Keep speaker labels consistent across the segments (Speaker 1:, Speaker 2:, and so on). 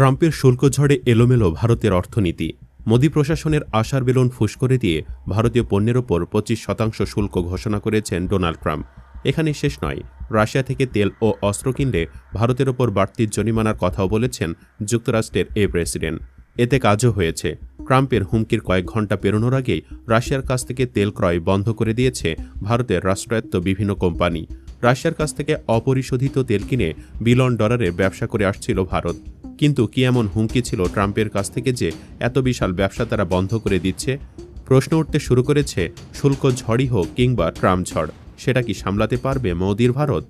Speaker 1: ট্রাম্পের শুল্ক ঝড়ে এলোমেলো ভারতের অর্থনীতি। মোদী প্রশাসনের আশার বেলুন ফুস করে দিয়ে ভারতীয় পণ্যের ওপর পঁচিশ শতাংশ শুল্ক ঘোষণা করেছেন ডোনাল্ড ট্রাম্প। এখানে শেষ নয়, রাশিয়া থেকে তেল ও অস্ত্র কিনলে ভারতের ওপর বাড়তি জরিমানার কথাও বলেছেন যুক্তরাষ্ট্রের এ প্রেসিডেন্ট। এতে কাজও হয়েছে। ট্রাম্পের হুমকির কয়েক ঘণ্টা পেরোনোর আগেই রাশিয়ার কাছ থেকে তেল ক্রয় বন্ধ করে দিয়েছে ভারতের রাষ্ট্রায়ত্ত বিভিন্ন কোম্পানি। রাশিয়ার কাছ থেকে অপরিশোধিত তেল কিনে বিলন ডলারে ব্যবসা করে আসছিল ভারত। কিন্তু কি এমন হুমকি ছিল ট্রাম্পের কাছ থেকে যে এত বিশাল ব্যবসা তারা বন্ধ করে দিচ্ছে? প্রশ্ন উঠতে শুরু করেছে, শুল্ক ঝড়ই হোক কিংবা ট্রাম্প ঝড়, সেটা কি সামলাতে পারবে মোদির ভারত?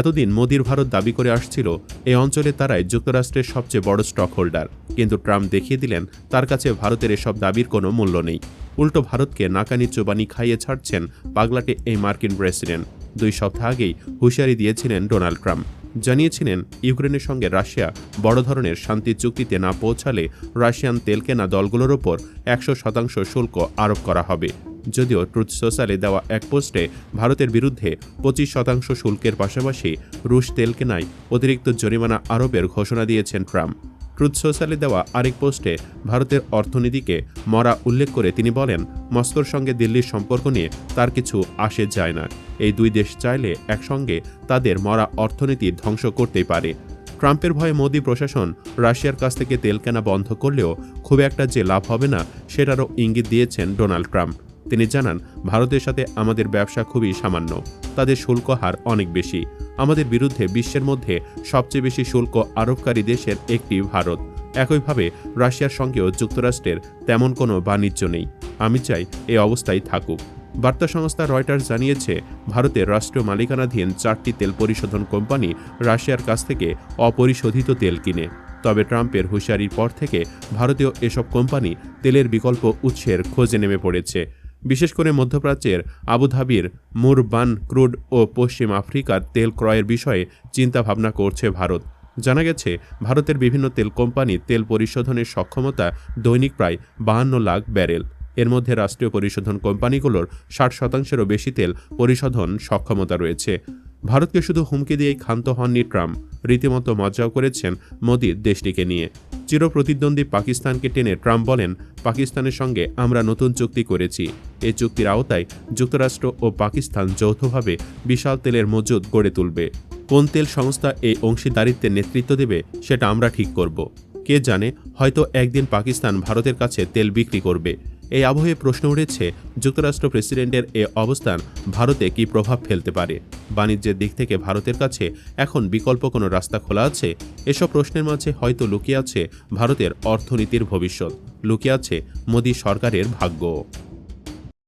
Speaker 1: এতদিন মোদির ভারত দাবি করে আসছিল, এই অঞ্চলে তারাই যুক্তরাষ্ট্রের সবচেয়ে বড় স্টক হোল্ডার কিন্তু ট্রাম্প দেখিয়ে দিলেন, তার কাছে ভারতের এসব দাবির কোনো মূল্য নেই। উল্টো ভারতকে নাকানি চোবানি খাইয়ে ছাড়ছেন পাগলাটে এই মার্কিন প্রেসিডেন্ট। দুই সপ্তাহ আগেই হুঁশিয়ারি দিয়েছিলেন ডোনাল্ড ট্রাম্প। জানিয়েছিলেন, ইউক্রেনের সঙ্গে রাশিয়া বড় ধরনের শান্তি চুক্তিতে না পৌঁছালে রাশিয়ান তেল কেনা দলগুলোর ওপর একশো শতাংশ শুল্ক আরোপ করা হবে। যদিও ট্রুথ সোশ্যালে দেওয়া এক পোস্টে ভারতের বিরুদ্ধে পঁচিশ শতাংশ শুল্কের পাশাপাশি রুশ তেল কেনায় অতিরিক্ত জরিমানা আরোপের ঘোষণা দিয়েছেন ট্রাম্প। ট্রুথ সোশ্যালে দেওয়া আরেক পোস্টে ভারতের অর্থনীতিকে মরা উল্লেখ করে তিনি বলেন, মস্কোর সঙ্গে দিল্লির সম্পর্ক নিয়ে তার কিছু আসে যায় না। এই দুই দেশ চাইলে একসঙ্গে তাদের মরা অর্থনীতি ধ্বংস করতেই পারে। ট্রাম্পের ভয়ে মোদি প্রশাসন রাশিয়ার কাছ থেকে তেল কেনা বন্ধ করলেও খুব একটা যে লাভ হবে না, সেটারও ইঙ্গিত দিয়েছেন ডোনাল্ড ট্রাম্প। তিনি জানান, ভারতের সাথে আমাদের ব্যবসা খুবই সামান্য, তাদের শুল্ক হার অনেক বেশি। আমাদের বিরুদ্ধে বিশ্বের মধ্যে সবচেয়ে বেশি শুল্ক আরোপকারী দেশের একটি ভারত। একইভাবে রাশিয়ার সঙ্গেও যুক্তরাষ্ট্রের তেমন কোনো বাণিজ্য নেই। আমি চাই এই অবস্থায় থাকুক। বার্তা সংস্থা রয়টার্স জানিয়েছে, ভারতের রাষ্ট্রীয় মালিকানাধীন চারটি তেল পরিশোধন কোম্পানি রাশিয়ার কাছ থেকে অপরিশোধিত তেল কিনে। তবে ট্রাম্পের হুঁশিয়ারির পর থেকে ভারতীয় এসব কোম্পানি তেলের বিকল্প উৎসের খোঁজে নেমে পড়েছে। বিশেষ করে মধ্যপ্রাচ্যের আবুধাবির মুরবান ক্রুড ও পশ্চিম আফ্রিকার তেল ক্রয়ের বিষয়ে চিন্তাভাবনা করছে ভারত। জানা গেছে, ভারতের বিভিন্ন তেল কোম্পানি তেল পরিশোধনের সক্ষমতা দৈনিক প্রায় বাহান্ন লাখ ব্যারেল। এর মধ্যে রাষ্ট্রীয় পরিশোধন কোম্পানিগুলোর ষাট শতাংশেরও বেশি তেল পরিশোধন সক্ষমতা রয়েছে। ভারতকে শুধু হুমকি দিয়েই ক্ষান্ত হননি ট্রাম্প। রীতিমতো মজাও করেছেন মোদির দেশটিকে নিয়ে। চিরপ্রতিদ্বন্দ্বী পাকিস্তানকে টেনে ট্রাম্প বলেন, পাকিস্তানের সঙ্গে আমরা নতুন চুক্তি করেছি। এই চুক্তির আওতায় যুক্তরাষ্ট্র ও পাকিস্তান যৌথভাবে বিশাল তেলের মজুদ গড়ে তুলবে। কোন তেল সংস্থা এই অংশীদারিত্বের নেতৃত্ব দেবে, সেটা আমরা ঠিক করব। কে জানে, হয়তো একদিন পাকিস্তান ভারতের কাছে তেল বিক্রি করবে। এই আবহে প্রশ্ন উঠেছে, যুক্তরাষ্ট্র প্রেসিডেন্টের এ অবস্থান ভারতে কি প্রভাব ফেলতে পারে? বাণিজ্যের দিক থেকে ভারতের কাছে এখন বিকল্প কোনো রাস্তা খোলা আছে? এসব প্রশ্নের মাঝে হয়তো লুকিয়ে আছে ভারতের অর্থনীতির ভবিষ্যৎ। লুকিয়ে আছে মোদী সরকারের ভাগ্য।